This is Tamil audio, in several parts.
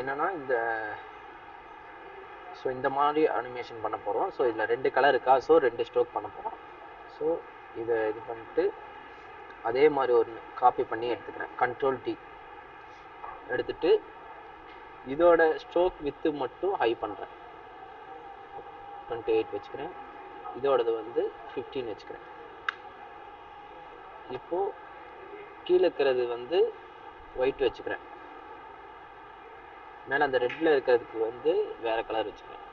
என்னென்னா இந்த ஸோ இந்த மாதிரி அனிமேஷன் பண்ண போகிறோம் ஸோ இதில் ரெண்டு கலர் இருக்கா? ஸோ ரெண்டு ஸ்ட்ரோக் பண்ண போகிறோம் ஸோ இதை இது பண்ணிட்டு அதே மாதிரி ஒரு காப்பி பண்ணி எடுத்துக்கிறேன். கண்ட்ரோல் டி எடுத்துட்டு இதோட ஸ்ட்ரோக் வித்து மட்டும் ஹை பண்ணுறேன் டுவெண்ட்டி எயிட் வச்சுக்கிறேன். இதோடது வந்து ஃபிஃப்டீன் வச்சுக்கிறேன். இப்போது கீழே இருக்கிறது வந்து ஒயிட் வச்சுக்கிறேன். மேலே அந்த ரெட்டில் இருக்கிறதுக்கு வந்து வேறு கலர் வச்சுக்கிறேன்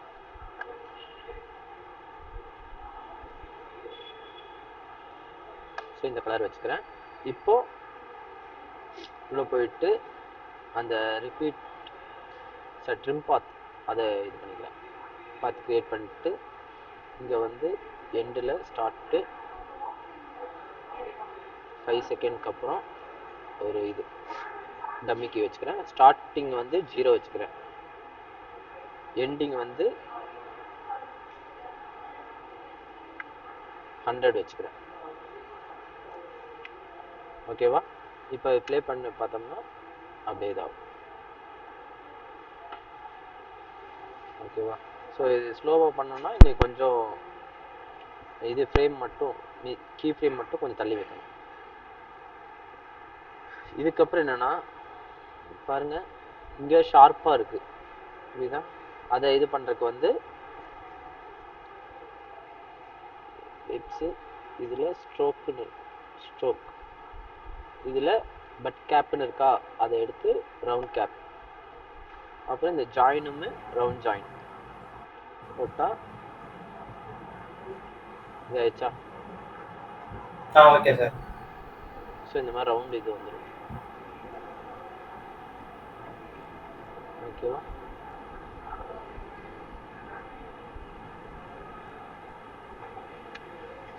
ஸோ இந்த கலர் வச்சுக்கிறேன். இப்போ உள்ளே போயிட்டு அந்த ரிப்பீட் சார் ட்ரிம் பாத் அதை இது பண்ணிக்கிறேன். பாத் க்ரியேட் பண்ணிட்டு இங்கே வந்து எண்டில் ஸ்டார்ட்டு ஃபைவ் செகண்ட்க்கு அப்புறம் ஒரு இது. டம்மிக்கு வச்சுக்கிறேன். ஸ்டார்டிங் வந்து ஜீரோ வச்சுக்கிறேன். எண்டிங் வந்து ஹண்ட்ரட் வச்சுக்கிறேன். ஓகேவா இப்போ ப்ளே பண்ணி பார்த்தோம்னா அப்படியே இதாகும். ஓகேவா ஸோ இது ஸ்லோவாக பண்ணோம்னா இன்னைக்கு கொஞ்சம் இது ஃப்ரேம் மட்டும் கீ ஃப்ரேம் மட்டும் கொஞ்சம் தள்ளி வைக்கணும். இதுக்கப்புறம் என்னென்னா பாருங்க இங்கே ஷார்ப்பாக இருக்கு. புரியுதா? அதை இது பண்ணுறதுக்கு வந்து லிப்ஸு இதில் ஸ்ட்ரோக்குன்னு ஸ்ட்ரோக் இதில் பட் கேப்னு இருக்கா? அதை எடுத்து ரவுண்ட் கேப் அப்புறம் இந்த ஜாயினுமே ரவுண்ட் ஜாயின் போட்டால் இதாயிடுச்சா? ஓகே சார் ஸோ இந்த மாதிரி ரவுண்ட் இது வந்துடும் ஓகேவா?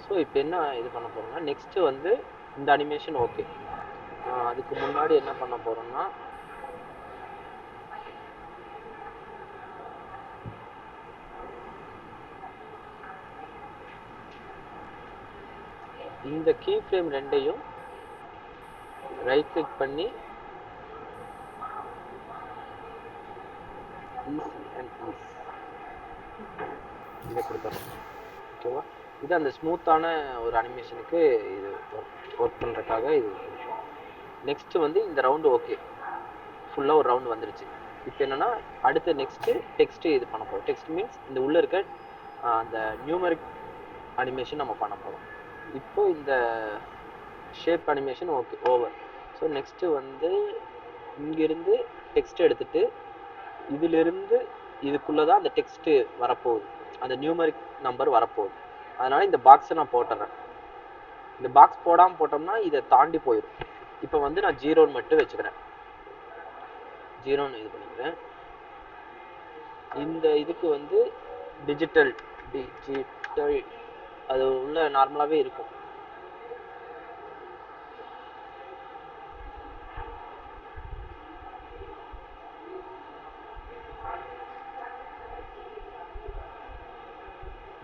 ஸோ இப்போ என்ன இது பண்ண போகிறோம்னா நெக்ஸ்ட் வந்து இந்த அனிமேஷன் ஓகே அதுக்கு முன்னாடி என்ன பண்ண போறோம்னா இந்த கீ ஃப்ரேம் ரெண்டையும் ரைட் கிளிக் பண்ணி இதை கொடுத்துறோம். ஓகேவா? இது அந்த ஸ்மூத்தான ஒரு அனிமேஷனுக்கு இது ஒர்க் பண்ணுறதுக்காக இது நெக்ஸ்ட் வந்து இந்த ரவுண்டு ஓகே ஃபுல்லாக ஒரு ரவுண்டு வந்துருச்சு. இப்போ என்னென்னா அடுத்து நெக்ஸ்ட்டு டெக்ஸ்ட்டு இது பண்ண போகிறோம் டெக்ஸ்ட் மீன்ஸ் இந்த உள்ளே இருக்க அந்த நியூமரிக் அனிமேஷன் நம்ம பண்ண போகிறோம் இப்போ இந்த shape animation okay over so next வந்து இங்கேருந்து டெக்ஸ்ட் எடுத்துட்டு இதிலிருந்து இதுக்குள்ளே தான் அந்த டெக்ஸ்ட்டு வரப்போகுது. அந்த நியூமரிக் நம்பர் வரப்போகுது. அதனால் இந்த பாக்ஸை நான் போட்டுறேன். இந்த பாக்ஸ் போடாமல் போட்டோம்னா இதை தாண்டி போயிடும். இப்போ வந்து நான் ஜீரோன்னு மட்டும் வச்சுக்கிறேன். ஜீரோன்னு இது பண்ணிக்கிறேன். இந்த இதுக்கு வந்து டிஜிட்டல் டிஜிட்டல் அது உள்ள நார்மலாகவே இருக்கும்.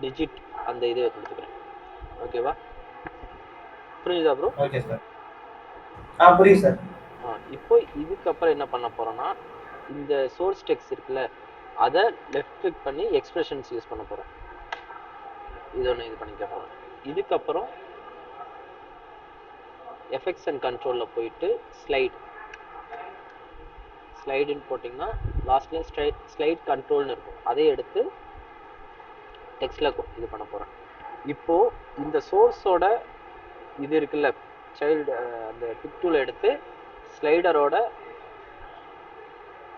டிஜிட் அந்த இதை கொடுத்துக்கிறேன். ஓகேவா புரியுதா ப்ரோ ஓகே சார் ஆ புரியுது சார் ஆ இப்போ இதுக்கப்புறம் என்ன பண்ண போறோம்னா இந்த சோர்ஸ் டெக்ஸ்ட் இருக்குல்ல அதை லெஃப்ட் கிளிக் பண்ணி எக்ஸ்பிரஷன்ஸ் யூஸ் பண்ண போறோம். இது ஒன்று இது பண்ணிக்க போறோம். இதுக்கப்புறம் எஃபெக்ட்ஸ் அண்ட் கண்ட்ரோலில் போயிட்டு ஸ்லைட் ஸ்லைடுன்னு போட்டிங்கன்னா லாஸ்ட்ல ஸ்லைட் ஸ்லைட் கண்ட்ரோல்னு இருக்கும். அதை எடுத்து டெக்ஸ்டில் இது பண்ண போகிறேன் இப்போ இந்த சோர்ஸோட இது இருக்குல்ல சைல்டு அந்த பிக் டூல் எடுத்து ஸ்லைடரோட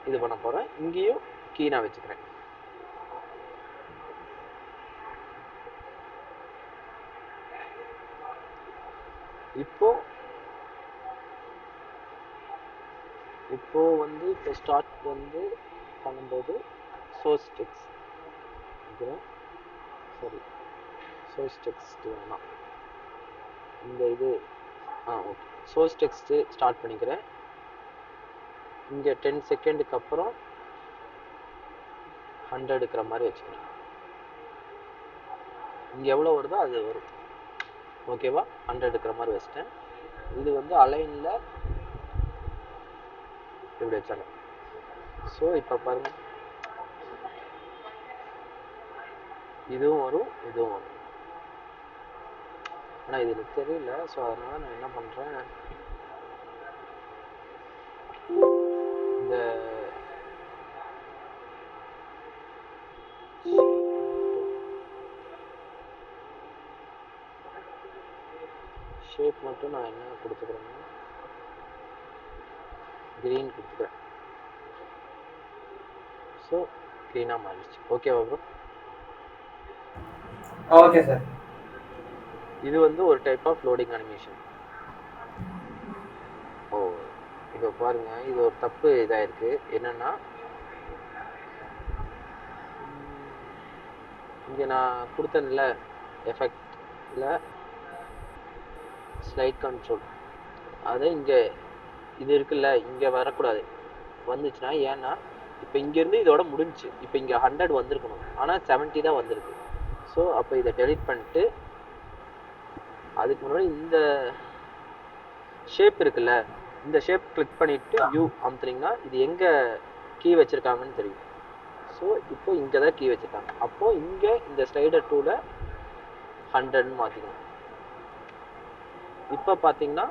இது பண்ண போகிறேன் இங்கேயும் கீ நான் வச்சுக்கிறேன். இப்போ இப்போ வந்து இப்போ ஸ்டார்ட் வந்து பண்ணும்போது சோர்ஸ் டெக்ஸ் வைக்கிறேன் சரி. சோர்ஸ் டெக்ஸ்ட் வேணாம். இந்த இது ஆ ஓகே சோர்ஸ் டெக்ஸ்ட்டு ஸ்டார்ட் பண்ணிக்கிறேன். இங்கே டென் செகண்டுக்கு அப்புறம் ஹண்ட்ரட் இருக்கிற மாதிரி வச்சுக்கிறேன். இங்கே எவ்வளோ வருதோ அது வரும். ஓகேவா ஹண்ட்ரட் இருக்கிற மாதிரி வச்சிட்டேன். இது வந்து அலைனில் இப்படி வச்சாங்க ஸோ இப்போ பாருங்கள் இதுவும் வரும் இதுவும் வரும். ஆனால் இது எனக்கு தெரியல. ஸோ அதனால நான் என்ன பண்ணுறேன் இந்த ஷேப் மட்டும் நான் என்ன கொடுத்துக்கிறேன்னா க்ரீன் கொடுத்துக்கிறேன். ஸோ க்ரீனாக மாறிடுச்சு. ஓகேவா ப்ரோ ஓகே சார். இது வந்து ஒரு டைப் ஆஃப் லோடிங் அனிமேஷன் ஓ இதை பாருங்க இது ஒரு தப்பு இதாயிருக்கு. என்னன்னா இங்கே நான் கொடுத்தேன்ல எஃபெக்டில் ஸ்லைட் கண்ட்ரோல் அது இங்கே இது இருக்குல்ல இங்கே வரக்கூடாது. வந்துச்சுன்னா ஏன்னா இப்போ இங்கேருந்து இதோட முடிஞ்சுச்சு. இப்போ இங்கே ஹண்ட்ரட் வந்திருக்கணும். ஆனால் 70 தான் வந்திருக்கு. ஸோ அப்போ இதை டெலிட் பண்ணிட்டு அதுக்கு முன்னாடி இந்த ஷேப் இருக்குல்ல இந்த ஷேப் கிளிக் பண்ணிட்டு யூ அமுத்துனீங்கன்னா இது எங்க கீ வச்சிருக்காங்கன்னு தெரியும். ஸோ இப்போ இங்கே தான் கீ வச்சிருக்காங்க. அப்போ இங்கே இந்த ஸ்லைடர் டூவில் ஹண்ட்ரட்னு மாற்றிக்கணும் இப்போ பார்த்தீங்கன்னா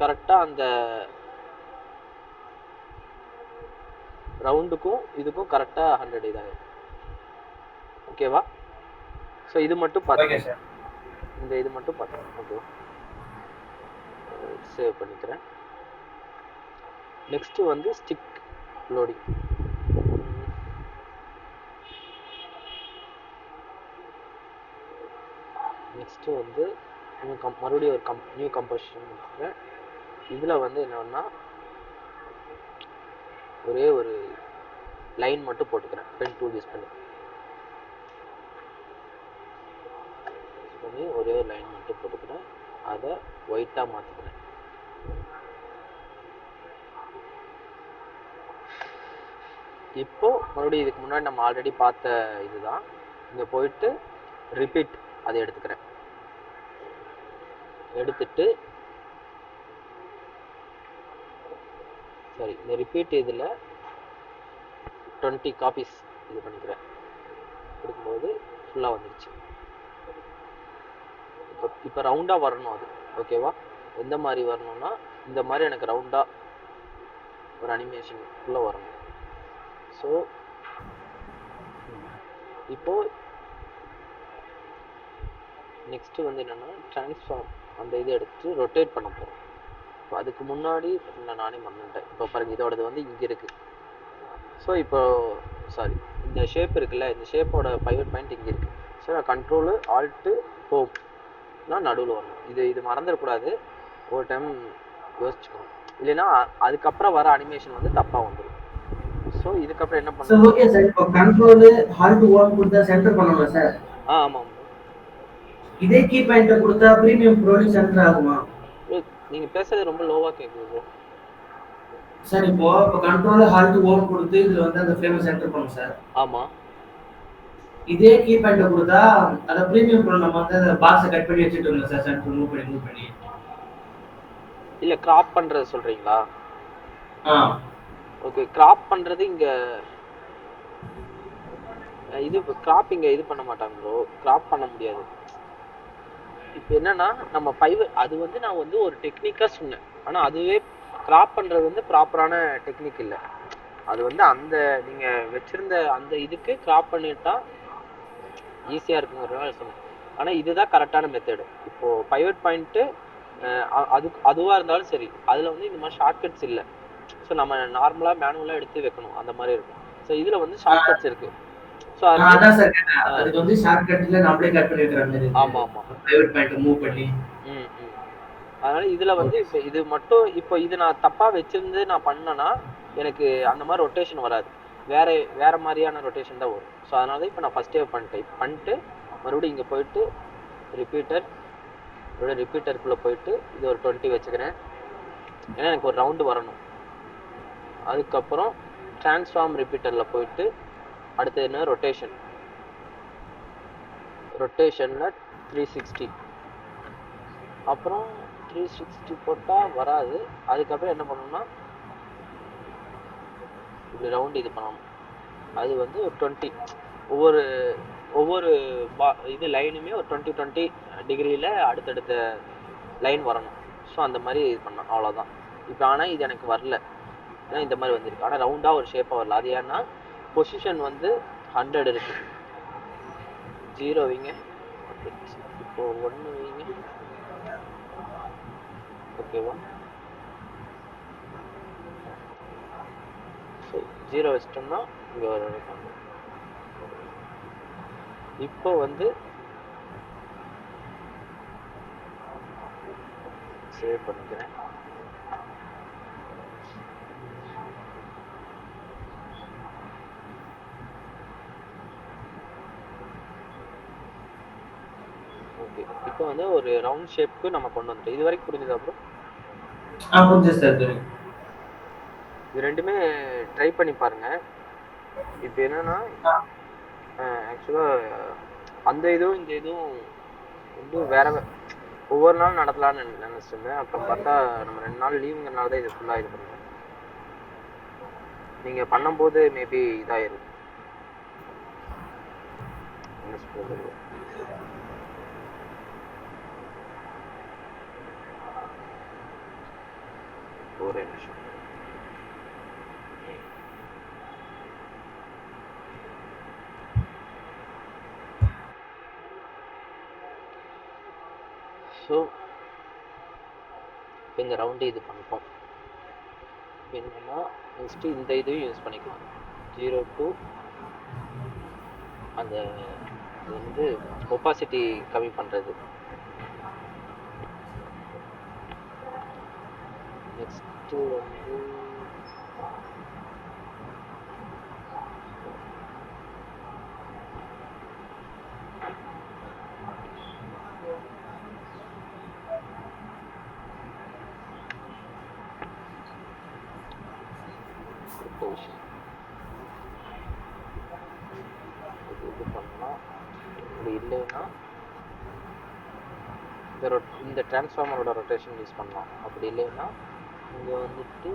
கரெக்டாக அந்த ரவுண்டுக்கும் இதுக்கும் கரெக்டாக ஹண்ட்ரட் இதாகும் ஓகேவா? ஸோ இது மட்டும் சார் இந்த இது மட்டும் பார்த்துக்கோங்க ஓகே சேவ் பண்ணிக்கிறேன். நெக்ஸ்ட் வந்து ஸ்டிக் லோடிங் நெக்ஸ்ட் வந்து நியூ கம் மறுபடியும் ஒரு கம் நியூ கம்போசிஷன் கொடுக்குறேன். இதில் வந்து என்னன்னா ஒரே ஒரு லைன் மட்டும் போட்டுக்கிறேன். பென் டூல் யூஸ் பண்ணி. பண்ணி ஒரே ஒரு லைன் மட்டும் போட்டுக்கிறேன். அதை ஒயிட்டாக மாற்றிக்கிறேன் இப்போ மறுபடியும் இதுக்கு முன்னாடி நம்ம ஆல்ரெடி பார்த்த இதுதான். இங்கே போயிட்டு ரிப்பீட் அதை எடுத்துக்கிறேன். எடுத்துட்டு சரி இந்த ரிப்பீட் இதில் டுவெண்ட்டி காப்பீஸ் இது பண்ணிக்கிறேன். கொடுக்கும்போது ஃபுல்லாக வந்துடுச்சு இப்போ இப்போ ரவுண்டாக வரணும் அது. ஓகேவா எந்த மாதிரி வரணும்னா இந்த மாதிரி எனக்கு ரவுண்டாக ஒரு அனிமேஷன் ஃபுல்லாக வரணும். ஸோ இப்போ நெக்ஸ்ட்டு வந்து என்னென்னா ட்ரான்ஸ்ஃபார்ம் அந்த இதை எடுத்து ரொட்டேட் பண்ண போகிறோம் இப்போ அதுக்கு முன்னாடி நான் நானே மறந்துட்டேன். இப்போ பாருங்கள் இதோடது வந்து இங்கே இருக்குது ஸோ இப்போ சாரி இந்த ஷேப் இருக்குல்ல இந்த ஷேப்போட பைவட் பாயிண்ட் இங்கே இருக்குது ஸோ நான் கண்ட்ரோலு ஆல்ட்டு ஹோம் நான் நடுவில் வரணும். இது இது மறந்துடக்கூடாது. ஒரு டைம் யோசிச்சுக்கணும் இல்லைன்னா அதுக்கப்புறம் வர அனிமேஷன் வந்து தப்பாக வந்துடும் ஸோ இதுக்கப்புறம் என்ன பண்ணணும்? ஓகே சார் இப்போ கண்ட்ரோல் ஹால்ட் ஓன் கொடுத்தா சென்டர் பண்ணணும் சார் ஆ ஆமாம் இதே கீ பாயிண்ட கொடுத்தா பிரீமியம் ப்ரோலி சென்டர் ஆகுமா? நீங்கள் பேசுறது ரொம்ப லோவாக கேட்குது. சார் இப்போ இப்போ கண்ட்ரோல் ஹால்ட் ஓன் கொடுத்து இதுல வந்து அந்த ஃப்ரேமை சென்டர் பண்ணும் சார் ஆமாம் இதே கீ பாயிண்ட கொடுத்தா அந்த பிரீமியம் ப்ரோ நம்ம வந்து அந்த பாக்ஸை கட் பண்ணி வச்சுட்டு இருந்தோம் சார். சென்டர் மூவ் பண்ணி மூவ் பண்ணி. இல்லை கிராப் பண்ணுறது சொல்கிறீங்களா ஆ. ஓகே கிராப் பண்ணுறது இங்கே இது கிராப் இங்கே இது பண்ண மாட்டாங்க ப்ரோ கிராப் பண்ண முடியாது. இப்போ என்னன்னா நம்ம பைவ அது வந்து நான் வந்து ஒரு டெக்னிக்காக சொன்னேன். ஆனால் அதுவே கிராப் பண்ணுறது வந்து ப்ராப்பரான டெக்னிக் இல்லை. அது வந்து அந்த நீங்கள் வச்சிருந்த அந்த இதுக்கு கிராப் பண்ணிட்டா ஈஸியாக இருக்குங்கிறதுனால சொன்னேன் ஆனால் இதுதான் கரெக்டான மெத்தடு இப்போது பைவட் பாயிண்ட்டு அது அதுவாக இருந்தாலும் சரி அதில் வந்து இந்த மாதிரி ஷார்ட்கட்ஸ் இல்லை. ஸோ நம்ம நார்மலாக மேனுவலாக எடுத்து வைக்கணும். அந்த மாதிரி இருக்கும். ஸோ இதில் வந்து ஷார்ட்கட்ஸ் இருக்கு. ஸோ அதான் சார் அதுக்கு வந்து ஷார்ட் கட்ல நம்மளே கட் பண்ணி வைக்கிற மாதிரி ஆமா, ஆமா. பிரைவேட் பாயிண்ட் மூவ் பண்ணி. ம் ம். அதனால இதுல வந்து இப்போ இது மட்டும் இப்போ இது நான் தப்பா வச்சிருந்து நான் பண்ணேன்னா எனக்கு அந்த மாதிரி ரொட்டேஷன் வராது. வேற வேற மாதிரியான ரொட்டேஷன் தான் வரும். ஸோ அதனால தான் இப்போ நான் ஃபர்ஸ்டே பண்ணிட்டேன் பண்ணிட்டு மறுபடியும் இங்கே போயிட்டு ரிப்பீட்டர் மறுபடியும் ரிப்பீட்டருக்குள்ளே போயிட்டு இது ஒரு டுவெண்ட்டி வச்சுக்கிறேன். ஏன்னா எனக்கு ஒரு ரவுண்டு வரணும். அதுக்கப்புறம் ட்ரான்ஸ்ஃபார்ம் ரிப்பீட்டரில் போயிட்டு அடுத்தது என்ன? ரொட்டேஷன் ரொட்டேஷனில் த்ரீ சிக்ஸ்டி அப்புறம் த்ரீ சிக்ஸ்டி போட்டால் வராது. அதுக்கப்புறம் என்ன பண்ணணும்னா இப்படி ரவுண்டு இது பண்ணணும். அது வந்து ஒரு டுவெண்ட்டி ஒவ்வொரு ஒவ்வொரு பா இது லைனுமே ஒரு டுவெண்ட்டி டுவெண்ட்டி டிகிரியில் அடுத்தடுத்த லைன் வரணும். ஸோ அந்த மாதிரி இது பண்ணோம் அவ்வளோதான் இப்போ ஆனால் இது எனக்கு வரல. ஏன்னா இந்த மாதிரி வந்திருக்கு. ஆனால் ரவுண்டாக ஒரு ஷேப்பாக வரல. அது ஏன்னா பொசிஷன் வந்து ஹண்ட்ரட் இருக்கு. ஜீரோ வைங்க. ஓகே இப்போ ஒன்று வைங்க. ஓகேவா ஸோ ஜீரோ வச்சிட்டோம்னா இங்கே இப்போ வந்து சேவ் பண்ணிக்கிறேன். ஓகே. இப்போ வந்து ஒரு ரவுண்ட் ஷேப்க்கு நம்ம கொண்டு வந்துட்டோம். இது வரைக்கும் புரிஞ்சுதா அப்புறம் புரிஞ்சுது சார் இது ரெண்டுமே ட்ரை பண்ணி பாருங்க. இப்போ என்னன்னா ஆக்சுவலாக அந்த இதுவும் இந்த இதுவும் வந்து வேற ஒவ்வொரு நாள் நடத்தலாம்னு நினை- நினைச்சிருந்தேன். அப்புறம் பார்த்தா நம்ம ரெண்டு நாள் லீவுங்கிறனால தான் இது ஃபுல்லாக இது பண்ணுறேன் நீங்கள் பண்ணும்போது மேபி இதாயிரும். என்ன சொல்றது ஒரே நிமிஷம் ஸோ இந்த ரவுண்டு இது பண்ணிப்போம் என்னன்னா நெக்ஸ்ட்டு இந்த இதையும் யூஸ் பண்ணிக்கலாம். ஜீரோ டூ அந்த இது வந்து ஒப்பாசிட்டி கம்மி பண்ணுறது நெக்ஸ்ட்டு வந்து அடுத்த விஷயம் இது இது பண்ணலாம் இப்படி இல்லைன்னா இந்த ரொ இந்த டிரான்ஸ்ஃபார்மரோட ரொட்டேஷன் யூஸ் பண்ணலாம். அப்படி இல்லைன்னா இங்கே வந்துட்டு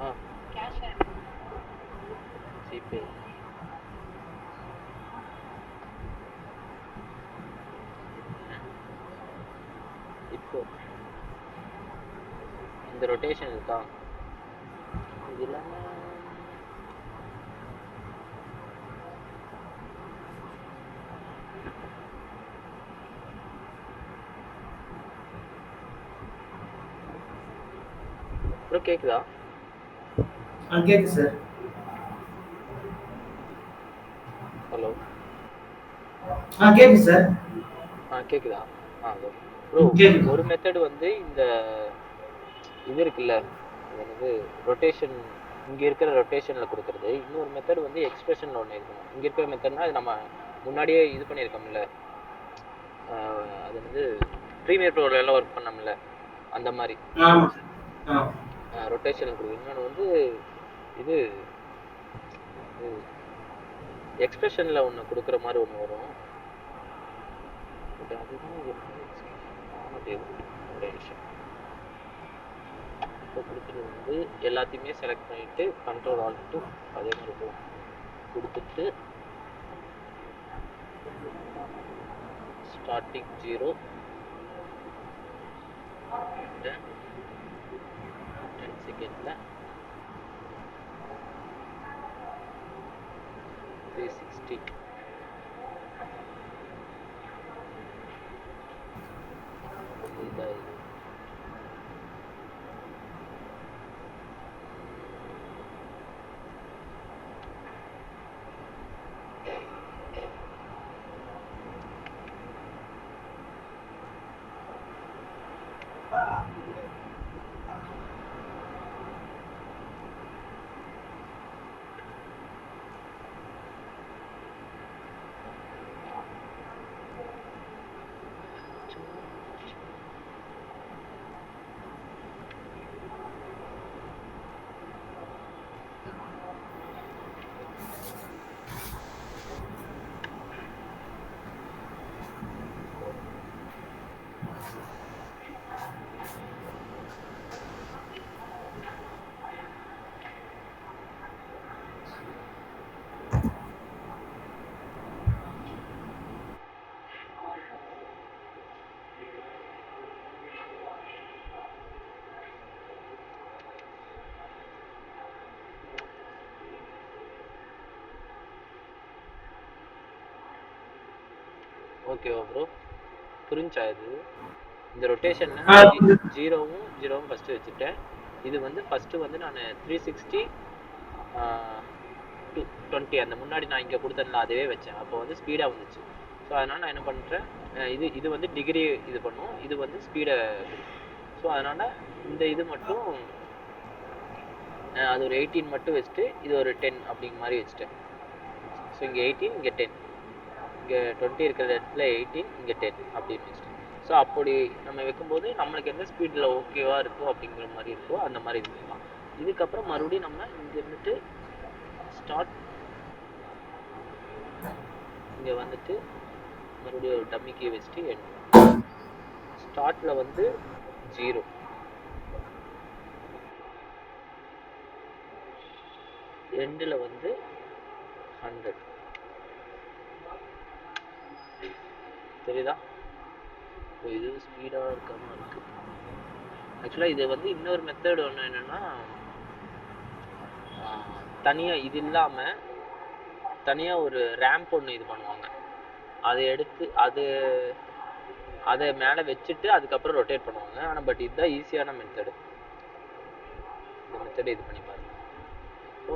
ஆ இருக்கு. இப்போ இந்த ரொட்டேஷன் இருக்கா? இது இல்லாம கேக்குதா? ஆ சார். ஹலோ ஆ கேட்குது சார். ஆ கேக்குதா? ஆ ப்ரோ கேக்குது. ஒரு மெத்தட் வந்து இந்த இது இருக்குல்ல என்னது ரொட்டேஷன் இங்க இருக்கிற ரொட்டேஷன்ல கொடுக்கறது. இன்னொரு மெத்தட் வந்து எக்ஸ்பிரஷன்ல ஒன்று இருக்கணும் இங்க இருக்கிற மெத்தட்னா அது நம்ம முன்னாடியே இது பண்ணியிருக்கோம்ல. ஆஹ் அது வந்து ப்ரீமியர் ப்ரோல எல்லாம் ஒர்க் பண்ணோம்ல அந்த மாதிரி. ரொட்டேஷன் கொடுக்கும் இன்னொன்று வந்து இது எக்ஸ்பிரஷனில் ஒன்று கொடுக்குற மாதிரி ஒன்று வரும். பட் அதுதான் எப்படி நிமிஷம் இப்போ கொடுக்குறது வந்து எல்லாத்தையுமே செலக்ட் பண்ணிட்டு கண்ட்ரோல் ஆல்ட்டு அதே மாதிரி போ கொடுத்துட்டு ஸ்டார்டிங் ஜீரோ டென் டென் செகண்டில் 360 ஓகேவா ப்ரோ புரிஞ்சா இது? இந்த ரொட்டேஷன் ஆ, ஜீரோவும் ஜீரோவும் ஃபஸ்ட்டு வச்சுட்டேன் இது வந்து ஃபஸ்ட்டு வந்து நான் த்ரீ சிக்ஸ்டி டூ டுவெண்ட்டி அந்த முன்னாடி நான் இங்கே கொடுத்தேன்ல அதுவே வச்சேன். அப்போ வந்து ஸ்பீடாக வந்துச்சு. ஸோ அதனால் நான் என்ன பண்ணுறேன் இது இது வந்து டிகிரி இது பண்ணும். இது வந்து ஸ்பீடை ஸோ அதனால் இந்த இது மட்டும் அது ஒரு எயிட்டீன் மட்டும் வச்சுட்டு இது ஒரு டென் அப்படிங்கிற மாதிரி வச்சுட்டேன். ஸோ இங்கே எயிட்டீன் இங்கே டென் இங்கே டுவெண்ட்டி இருக்கிற இடத்துல எயிட்டீன் இங்கே டென் அப்படின்னு வச்சுட்டேன் ஸோ அப்படி நம்ம வைக்கும்போது நம்மளுக்கு எந்த ஸ்பீடில் ஓகேவாக இருக்கோ அப்படிங்கிற மாதிரி இருக்கோ அந்த மாதிரி இருக்கலாம். இதுக்கப்புறம் மறுபடியும் நம்ம இங்கே இருந்துட்டு ஸ்டார்ட் இங்கே வந்துட்டு மறுபடியும் ஒரு டம்மி வச்சுட்டு எண்ட் ஸ்டார்ட்டில் வந்து ஜீரோ எண்டில் வந்து ஹண்ட்ரட் தெரியுதா? இப்போ இது ஸ்பீடாக இருக்காமல் இருக்கு. ஆக்சுவலாக இது வந்து இன்னொரு மெத்தட் ஒன்று என்னென்னா தனியாக இது இல்லாமல் தனியாக ஒரு ரேம்ப் ஒன்று இது பண்ணுவாங்க. அதை எடுத்து அது அதை மேலே வச்சுட்டு அதுக்கப்புறம் ரொட்டேட் பண்ணுவாங்க. ஆனால் பட் இதுதான் ஈஸியான மெத்தடு இந்த மெத்தடு இது பண்ணி பாருங்க. ஸோ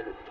எடுத்து